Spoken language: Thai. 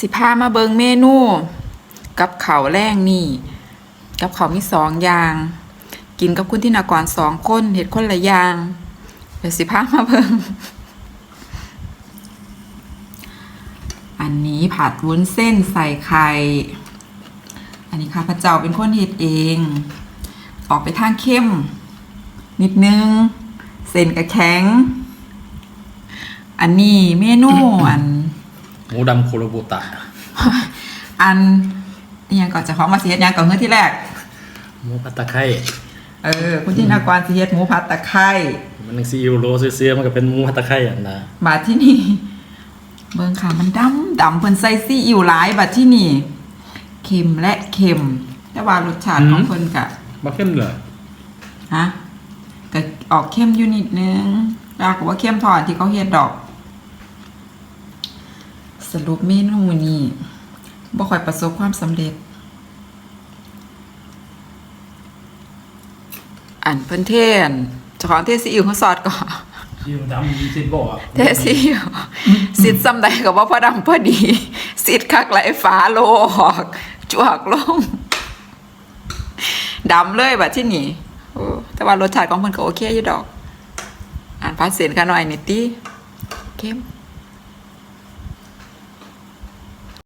สิพามาเบิงเมนู กับเขาแรงนี่ กับเขามีสองอย่าง กินกับคุณที่นากรสองคนเห็ดคนละอย่างเดี๋ยวสิพามาเบิงอันนี้ผัดวุ้นเส้นใส่ไข่อันนี้ข้าพะเจ้าเป็นคนเห็ดเอง ออกไปทางเข้ม นิดนึง เส้นกระแข็ง อันนี้เมนูอัน หมูดำโคโรบุตะอันอิหยังก่อนจะของมาเสียยังก่อนเมื่อที่แรก หมูผัดตะไคร้เออ คุณที่นากรสิเฮ็ดหมูผัดตะไคร้มันซีอิ๊วโรเสื้อๆมันก็เป็นหมูผัดตะไคร้อะนะบาดที่นี่ เบิ่งค่ะมันดำดำเพิ่นใส่ซีอิ๊วหลายบาดที่นี่เค็มและเค็ม แต่ว่ารสชาติของเพิ่นกะบ่เข้มเลยฮะก็ออกเข้มอยู่นิดนึงรากว่าเข้มพอที่เขาเฮ็ดดอก สรุปเมนูนี้บ่ค่อยประสบความสำเร็จ อันเพิ่นเทนเจ้าของเทซีอิ๊วเขาสอดก่อนซีอิ๊วดำมีสิบ่อะเทซีอิ๊วสิทธิ์ซ้ำใดก็บ่พอดำพอดี สิทธิ์คักไหลฟ้าโลออกจวกลงดำเลยบัดที่นี่โอ้แต่ว่ารสชาติของเพิ่นก็โอเคอยู่ดอก อ่านพัดเสียนกันหน่อยนิดติเข้ม